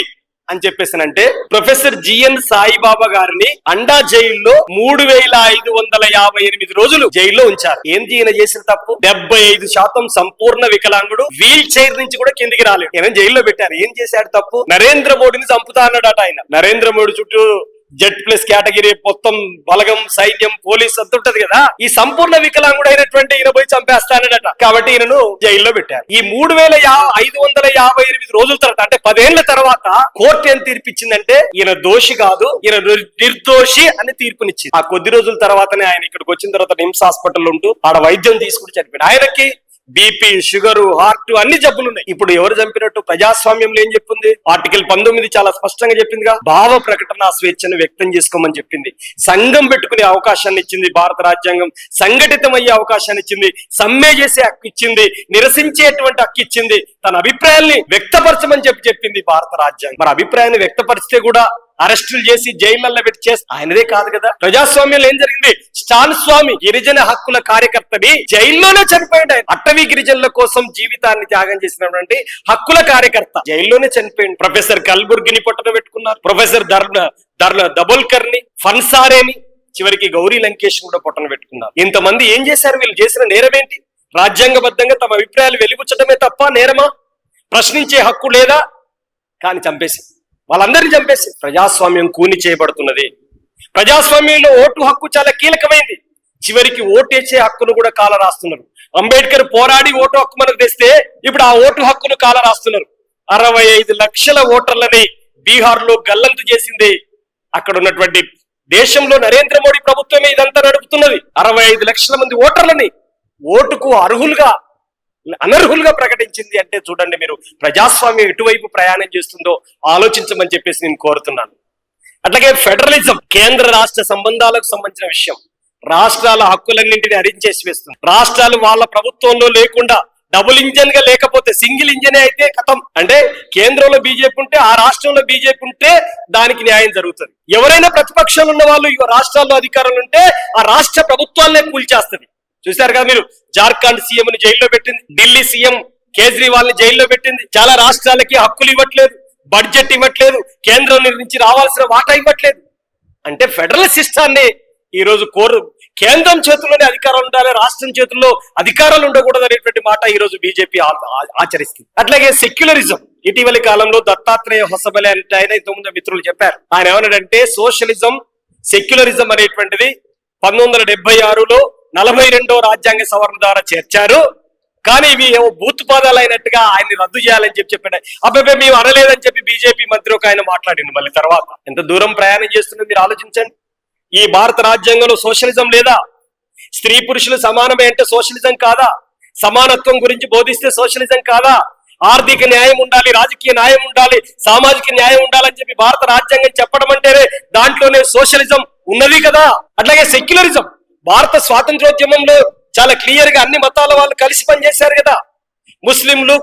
అని చెప్పేసానంటే ప్రొఫెసర్ జిఎన్ సాయిబాబా గారిని అండా జైల్లో మూడు వేల ఐదు వందల యాభై ఎనిమిది రోజులు జైల్లో ఉంచారు. ఏంది ఈయన చేసిన తప్పు? డెబ్బై ఐదు శాతం సంపూర్ణ వికలాంగుడు వీల్ చైర్ నుంచి కూడా కిందికి రాలేదు. ఈయన జైల్లో పెట్టారు. ఏం చేశాడు తప్పు? నరేంద్ర మోడీని చంపుతా అన్నాడట ఆయన. నరేంద్ర మోడీ చుట్టూ జెడ్ ప్లస్ కేటగిరీ మొత్తం బలగం సైన్యం పోలీస్ అంత ఉంటది కదా. ఈ సంపూర్ణ వికలాంగుడు అయినటువంటి ఈయన పోయి చంపేస్తానడట కాబట్టి ఈయనను జైల్లో పెట్టారు. ఈ మూడు వేల యా- ఐదు వందల యాభై ఎనిమిది రోజుల తర్వాత అంటే పదేళ్ళ తర్వాత కోర్టు ఏం తీర్పిచ్చిందంటే ఈయన దోషి కాదు ఈయన నిర్- నిర్దోషి అని తీర్పునిచ్చింది. ఆ కొద్ది రోజుల తర్వాతనే ఆయన ఇక్కడికి వచ్చిన తర్వాత నిమ్స్ హాస్పిటల్ ఉంటూ ఆడ వైద్యం తీసుకుని చనిపోయాడు. ఆయనకి బీపీ షుగర్ హార్ట్ అన్ని జబ్బులు ఉన్నాయి. ఇప్పుడు ఎవరు చంపినట్టు ప్రజాస్వామ్యంలో ఏం చెప్పింది? ఆర్టికల్ పంతొమ్మిది చాలా స్పష్టంగా చెప్పిందిగా. భావ ప్రకటన స్వేచ్ఛను వ్యక్తం చేసుకోమని చెప్పింది. సంఘం పెట్టుకునే అవకాశాన్ని ఇచ్చింది భారత రాజ్యాంగం. సంఘటితమయ్యే అవకాశాన్ని ఇచ్చింది. సమ్మె చేసే హక్కు ఇచ్చింది. నిరసించేటువంటి హక్కు ఇచ్చింది. తన అభిప్రాయాల్ని వ్యక్తపరచమని చెప్పి చెప్పింది భారత రాజ్యాంగం. మరి అభిప్రాయాన్ని వ్యక్తపరిస్తే కూడా అరెస్టులు చేసి జైళ్ళల్లో పెట్టి చేసి ఆయనదే కాదు కదా. ప్రజాస్వామ్యంలో ఏం జరిగింది? స్టాన్ స్వామి గిరిజన హక్కుల కార్యకర్తని జైల్లోనే చనిపోయాడు ఆయన. అటవీ గిరిజనుల కోసం జీవితాన్ని త్యాగం చేసినటువంటి హక్కుల కార్యకర్త జైల్లోనే చనిపోయింది ప్రొఫెసర్ కల్బుర్గిని పొట్టన పెట్టుకున్నారు. ప్రొఫెసర్ ధర్మ ధర్మ దబోల్కర్ని ఫన్సారేని చివరికి గౌరీ లంకేష్ కూడా పొట్టన పెట్టుకున్నారు. ఇంతమంది ఏం చేశారు? వీళ్ళు చేసిన నేరం ఏంటి రాజ్యాంగబద్ధంగా తమ అభిప్రాయాలు వెలిబుచ్చడమే తప్ప నేరమా? ప్రశ్నించే హక్కు లేదా? కానీ చంపేసింది వాళ్ళందరినీ చంపేసి ప్రజాస్వామ్యం కూని చేయబడుతున్నది. ప్రజాస్వామ్యంలో ఓటు హక్కు చాలా కీలకమైంది. చివరికి ఓటేసే హక్కును కూడా కాల రాస్తున్నారు అంబేద్కర్ పోరాడి ఓటు హక్కు మనకు తెస్తే ఇప్పుడు ఆ ఓటు హక్కును కాల రాస్తున్నారు అరవై ఐదు లక్షల ఓటర్లని బీహార్లో గల్లంతు చేసింది అక్కడ ఉన్నటువంటి దేశంలో నరేంద్ర మోడీ ప్రభుత్వమే ఇదంతా నడుపుతున్నది. అరవై ఐదు లక్షల మంది ఓటర్లని ఓటుకు అర్హులుగా అనర్హులుగా ప్రకటించింది అంటే చూడండి మీరు ప్రజాస్వామ్యం ఎటువైపు ప్రయాణం చేస్తుందో ఆలోచించమని చెప్పేసి నేను కోరుతున్నాను. అట్లాగే ఫెడరలిజం కేంద్ర రాష్ట్ర సంబంధాలకు సంబంధించిన విషయం. రాష్ట్రాల హక్కులన్నింటినీ హరించేసి వేస్తుంది. రాష్ట్రాలు వాళ్ళ ప్రభుత్వంలో లేకుండా డబుల్ ఇంజన్గా లేకపోతే సింగిల్ ఇంజనే అయితే కథం అంటే కేంద్రంలో బీజేపీ ఉంటే ఆ రాష్ట్రంలో బీజేపీ ఉంటే దానికి న్యాయం జరుగుతుంది. ఎవరైనా ప్రతిపక్షాలు ఉన్న వాళ్ళు రాష్ట్రాల్లో అధికారులు ఉంటే ఆ రాష్ట్ర ప్రభుత్వాలనే కూల్చేస్తుంది. చూశారు కదా మీరు? జార్ఖండ్ సీఎం ని జైల్లో పెట్టింది ఢిల్లీ సీఎం కేజ్రీవాల్ని జైల్లో పెట్టింది. చాలా రాష్ట్రాలకి హక్కులు ఇవ్వట్లేదు బడ్జెట్ ఇవ్వట్లేదు కేంద్రం నుంచి రావాల్సిన వాటా ఇవ్వట్లేదు. అంటే ఫెడరల్ సిస్టాన్ని ఈ రోజు కోరు కేంద్రం చేతుల్లోనే అధికారాలు ఉండాలి రాష్ట్రం చేతుల్లో అధికారాలు ఉండకూడదు అనేటువంటి మాట ఈ రోజు బీజేపీ ఆచరిస్తుంది. అట్లాగే సెక్యులరిజం. ఇటీవలి కాలంలో దత్తాత్రేయ హొసబలే అంటే ఆయన ఇంతకుముందు మిత్రులు చెప్పారు. ఆయన ఏమన్నాడంటే సోషలిజం సెక్యులరిజం అనేటువంటిది పంతొమ్మిది వందల డెబ్బై ఆరులో నలభై రెండో రాజ్యాంగ సవరణ ద్వారా చేర్చారు. కానీ ఇవి ఏవో బూత్ పదాలు అయినట్టుగా ఆయన్ని రద్దు చేయాలని చెప్పి చెప్పాడు. అబ్బాయి మేము అనలేదని చెప్పి బీజేపీ మంత్రి ఒక ఆయన మాట్లాడింది మళ్ళీ తర్వాత. ఎంత దూరం ప్రయాణం చేస్తున్నది మీరు ఆలోచించండి. ఈ భారత రాజ్యాంగంలో సోషలిజం లేదా? స్త్రీ పురుషులు సమానమే అంటే సోషలిజం కాదా? సమానత్వం గురించి బోధిస్తే సోషలిజం కాదా? ఆర్థిక న్యాయం ఉండాలి రాజకీయ న్యాయం ఉండాలి సామాజిక న్యాయం ఉండాలని చెప్పి భారత రాజ్యాంగం చెప్పడం అంటేనే దాంట్లోనే సోషలిజం ఉన్నది కదా? అట్లాగే సెక్యులరిజం. భారత స్వాతంత్రోద్యమంలో చాలా క్లియర్గా అన్ని మతాల వాళ్ళు కలిసి పనిచేశారు కదా. ముస్లింలు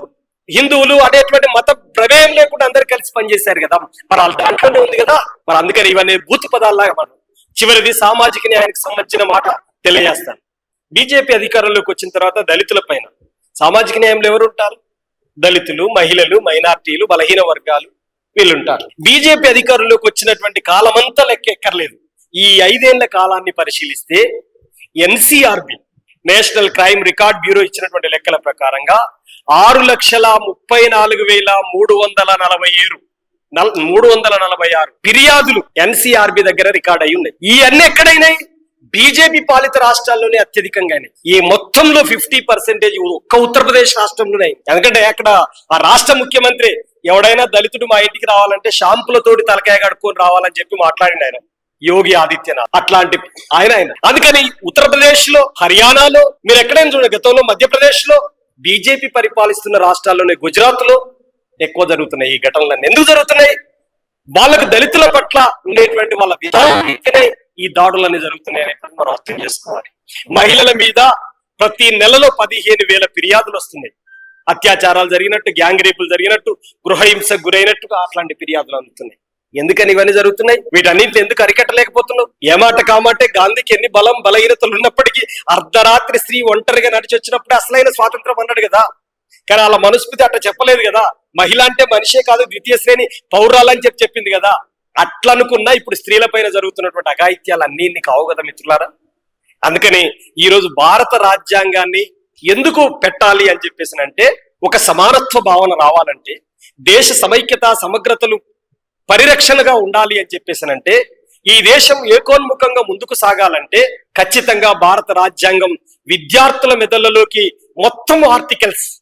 హిందువులు అనేటువంటి మత ప్రమేయం లేకుండా అందరు కలిసి పనిచేశారు కదా. మరి వాళ్ళ దాంట్లోనే ఉంది కదా. మరి అందుకని ఇవన్నీ భూత పదాల్లాగా మనం చివరిది సామాజిక న్యాయానికి సంబంధించిన మాట తెలియజేస్తాను. బీజేపీ అధికారంలోకి వచ్చిన తర్వాత దళితుల పైన సామాజిక న్యాయంలో ఎవరు ఉంటారు? దళితులు మహిళలు మైనార్టీలు బలహీన వర్గాలు వీళ్ళుంటారు. బీజేపీ అధికారంలోకి వచ్చినటువంటి కాలమంతా లెక్క ఎక్కర్లేదు. ఈ ఐదేళ్ళ కాలాన్ని పరిశీలిస్తే NCRB national crime record bureau ఇచ్చినటువంటి లెక్కల ప్రకారంగా ఆరు లక్షల ముప్పై నాలుగు వేల మూడు వందల నలభై ఏడు మూడు వందల నలభై ఆరు ఫిర్యాదులు ఎన్సీఆర్బి దగ్గర రికార్డ్ అయి ఉన్నాయి. ఈ అన్ని ఎక్కడైనాయి? బీజేపీ పాలిత రాష్ట్రాల్లోనే అత్యధికంగానే. ఈ మొత్తంలో ఫిఫ్టీ పర్సెంటేజ్ ఒక్క ఉత్తరప్రదేశ్ రాష్ట్రంలోనే. ఎందుకంటే అక్కడ ఆ రాష్ట్ర ముఖ్యమంత్రి ఎవడైనా దళితుడు మా ఇంటికి రావాలంటే షాంపులతోటి తలకాయ కడుక్కొని రావాలని చెప్పి మాట్లాడిండు ఆయన. యోగి ఆదిత్యనాథ్. అట్లాంటి ఆయన ఆయన. అందుకని ఉత్తరప్రదేశ్లో హర్యానాలో మీరు ఎక్కడైనా చూడండి గతంలో మధ్యప్రదేశ్లో బీజేపీ పరిపాలిస్తున్న రాష్ట్రాల్లోనే గుజరాత్లో ఎక్కువ జరుగుతున్నాయి ఈ ఘటనలన్నీ. ఎందుకు జరుగుతున్నాయి? వాళ్ళకు దళితుల పట్ల ఉండేటువంటి వాళ్ళ విధానం ఈ దాడులన్నీ జరుగుతున్నాయి అనేటువంటి మనం అర్థం చేసుకోవాలి. మహిళల మీద ప్రతి నెలలో పదిహేను వేల ఫిర్యాదులు వస్తున్నాయి. అత్యాచారాలు జరిగినట్టు గ్యాంగ్ రేపులు జరిగినట్టు గృహహింసకు గురైనట్టుగా అట్లాంటి ఫిర్యాదులు అందుతున్నాయి. ఎందుకని ఇవన్నీ జరుగుతున్నాయి? వీటన్నింటిని ఎందుకు అరికట్టలేకపోతున్నావు? ఏమాట కామంటే గాంధీకి ఎన్ని బలం బలహీనతలు ఉన్నప్పటికీ అర్ధరాత్రి స్త్రీ ఒంటరిగా నడిచి వచ్చినప్పుడు అసలైన స్వాతంత్రం అన్నాడు కదా. కానీ వాళ్ళ మనస్ఫూర్తి అట్లా చెప్పలేదు కదా. మహిళ అంటే మనిషే కాదు ద్వితీయ శ్రేణి పౌరాలని చెప్పి చెప్పింది కదా. అట్లనుకున్నా ఇప్పుడు స్త్రీల పైన జరుగుతున్నటువంటి అఘాయిత్యాలు అన్ని నీకు కావు కదా మిత్రులారా. అందుకని ఈ రోజు భారత రాజ్యాంగాన్ని ఎందుకు పెట్టాలి అని చెప్పేసి అంటే ఒక సమానత్వ భావన రావాలంటే దేశ సమైక్యత సమగ్రతలు పరిరక్షణగా ఉండాలి అని చెప్పేసానంటే ఈ దేశం ఏకోన్ముఖంగా ముందుకు సాగాలంటే ఖచ్చితంగా భారత రాజ్యాంగం విద్యార్థుల మెదళ్ళలోకి మొత్తం ఆర్టికల్స్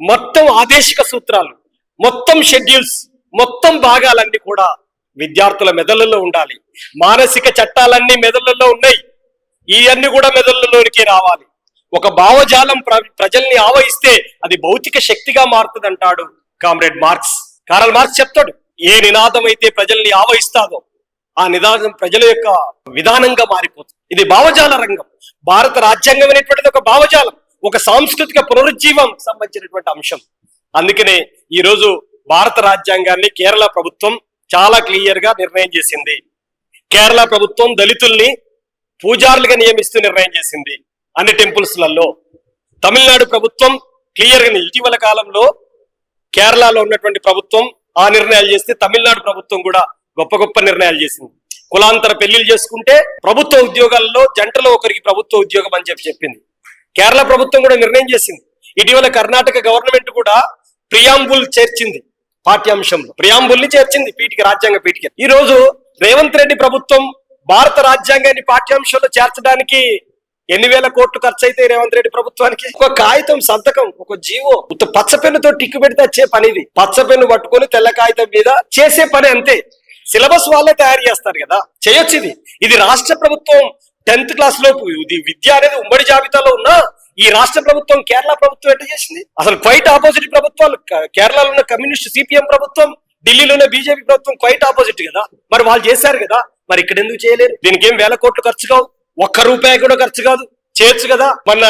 మొత్తం ఆదేశిక సూత్రాలు మొత్తం షెడ్యూల్స్ మొత్తం భాగాలన్నీ కూడా విద్యార్థుల మెదళ్ళలో ఉండాలి. మానసిక చట్టాలన్నీ మెదళ్ళలో ఉన్నాయి. ఇవన్నీ కూడా మెదళ్ళలోనికి రావాలి. ఒక భావజాలం ప్ర- ప్రజల్ని ఆవహిస్తే అది భౌతిక శక్తిగా మారుతుంది అంటాడు కామ్రేడ్ మార్క్స్. కారల్ మార్క్స్ చెప్తాడు ఏ నినాదం అయితే ప్రజల్ని ఆవహిస్తాదో ఆ నినాదం ప్రజల యొక్క విధానంగా మారిపోతుంది. ఇది భావజాల రంగం. భారత రాజ్యాంగం అనేటువంటిది ఒక భావజాలం ఒక సాంస్కృతిక పునరుజ్జీవం సంబంధించినటువంటి అంశం. అందుకనే ఈ రోజు భారత రాజ్యాంగాన్ని కేరళ ప్రభుత్వం చాలా క్లియర్గా నిర్ణయం చేసింది. కేరళ ప్రభుత్వం దళితుల్ని పూజారులుగా నియమిస్తూ నిర్ణయం చేసింది అన్ని టెంపుల్స్లలో. తమిళనాడు ప్రభుత్వం క్లియర్గా ఇటీవల కాలంలో కేరళలో ఉన్నటువంటి ప్రభుత్వం ఆ నిర్ణయాలు చేస్తే తమిళనాడు ప్రభుత్వం కూడా గొప్ప గొప్ప నిర్ణయాలు చేసింది. కులాంతర పెళ్ళిళ్ళు చేసుకుంటే ప్రభుత్వ ఉద్యోగాల్లో జంటలో ఒకరికి ప్రభుత్వ ఉద్యోగం అని చెప్పి చెప్పింది. కేరళ ప్రభుత్వం కూడా నిర్ణయం చేసింది. ఇటీవల కర్ణాటక గవర్నమెంట్ కూడా ప్రియాంబుల్ చేర్చింది పాఠ్యాంశంలో. ప్రియాంబుల్ని చేర్చింది పీటికి రాజ్యాంగ పీఠిక. ఈ రోజు రేవంత్ రెడ్డి ప్రభుత్వం భారత రాజ్యాంగాన్ని పాఠ్యాంశంలో చేర్చడానికి ఎన్ని వేల కోట్లు ఖర్చు అయితే రేవంత్ రెడ్డి ప్రభుత్వానికి? ఒక కాగితం సంతకం ఒక జీవో పచ్చ పెన్నుతో టిక్కు పెడితే వచ్చే పని ఇది పచ్చ పెన్ను పట్టుకొని తెల్ల కాగితం మీద చేసే పని అంతే. సిలబస్ వాళ్ళే తయారు చేస్తారు కదా. చేయొచ్చు ఇది. ఇది రాష్ట్ర ప్రభుత్వం టెన్త్ క్లాస్ లోపు. ఇది విద్య అనేది ఉమ్మడి జాబితాలో ఉన్నా ఈ రాష్ట్ర ప్రభుత్వం కేరళ ప్రభుత్వం ఎట్లా చేసింది? అసలు క్వైట్ ఆపోజిట్ ప్రభుత్వాలు. కేరళలో ఉన్న కమ్యూనిస్ట్ సిపిఎం ప్రభుత్వం ఢిల్లీలో ఉన్న బీజేపీ ప్రభుత్వం క్వైట్ ఆపోజిట్ కదా. మరి వాళ్ళు చేశారు కదా. మరి ఇక్కడ ఎందుకు చేయలేరు? దీనికి ఏం వేల కోట్లు ఖర్చు కావు? ఒక్క రూపాయి కూడా ఖర్చు కాదు. చేయొచ్చు కదా. మన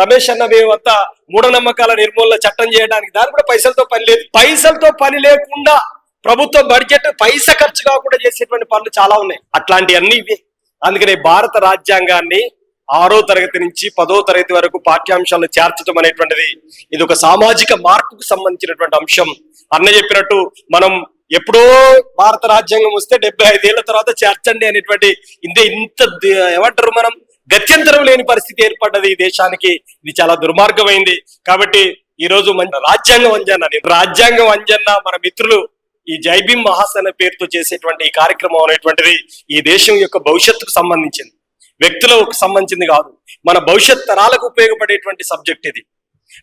రమేష్ అన్న మేమంతా మూఢనమ్మకాల నిర్మూలన చట్టం చేయడానికి దాని కూడా పైసలతో పని లేదు. పైసలతో పని లేకుండా ప్రభుత్వ బడ్జెట్ పైస ఖర్చు కాకుండా చేసేటువంటి పనులు చాలా ఉన్నాయి. అట్లాంటివన్నీ ఇవి. అందుకనే భారత రాజ్యాంగాన్ని ఆరో తరగతి నుంచి పదో తరగతి వరకు పాఠ్యాంశాలను చేర్చడం అనేటువంటిది ఇది ఒక సామాజిక మార్పుకు సంబంధించినటువంటి అంశం. అన్న చెప్పినట్టు మనం ఎప్పుడో భారత రాజ్యాంగం వస్తే డెబ్బై ఐదేళ్ళ తర్వాత చేర్చండి అనేటువంటి ఇంత ఇంత ఏమంటారు మనం గత్యంతరం లేని పరిస్థితి ఏర్పడ్డది ఈ దేశానికి. ఇది చాలా దుర్మార్గమైంది. కాబట్టి ఈ రోజు మన రాజ్యాంగం అంజన్న నేను రాజ్యాంగం అంజన్న మన మిత్రులు ఈ జైబీం మహాస్ పేరుతో చేసేటువంటి ఈ కార్యక్రమం అనేటువంటిది ఈ దేశం యొక్క భవిష్యత్తుకు సంబంధించింది. వ్యక్తులకు సంబంధించింది కాదు. మన భవిష్యత్ తరాలకు ఉపయోగపడేటువంటి సబ్జెక్ట్ ఇది.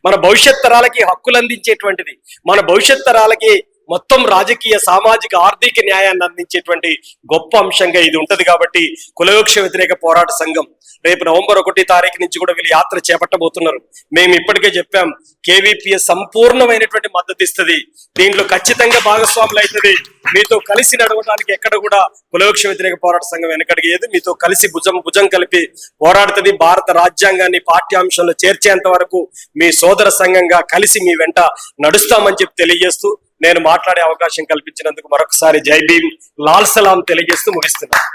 మన భవిష్యత్ తరాలకి హక్కులు అందించేటువంటిది. మన భవిష్యత్ తరాలకి మొత్తం రాజకీయ సామాజిక ఆర్థిక న్యాయాన్ని అందించేటువంటి గొప్ప అంశంగా ఇది ఉంటది కాబట్టి కులవృక్ష వ్యతిరేక పోరాట సంఘం రేపు నవంబర్ ఒకటి తారీఖు నుంచి కూడా వీళ్ళు యాత్ర చేపట్టబోతున్నారు. మేము ఇప్పటికే చెప్పాం కేవీపీఎస్ సంపూర్ణమైనటువంటి మద్దతు ఇస్తుంది. దీంట్లో ఖచ్చితంగా భాగస్వాములు అవుతుంది. మీతో కలిసి నడవడానికి ఎక్కడ కూడా కులవృక్ష వ్యతిరేక పోరాట సంఘం వెనకడిగేది మీతో కలిసి భుజం భుజం కలిపి పోరాడుతుంది. భారత రాజ్యాంగాన్ని పాఠ్యాంశంలో చేర్చేంత వరకు మీ సోదర సంఘంగా కలిసి మీ వెంట నడుస్తామని చెప్పి తెలియజేస్తూ నేను మాట్లాడే అవకాశం కల్పించినందుకు మరొకసారి జై భీమ్ లాల్ సలాం తెలియజేస్తూ ముగిస్తున్నాను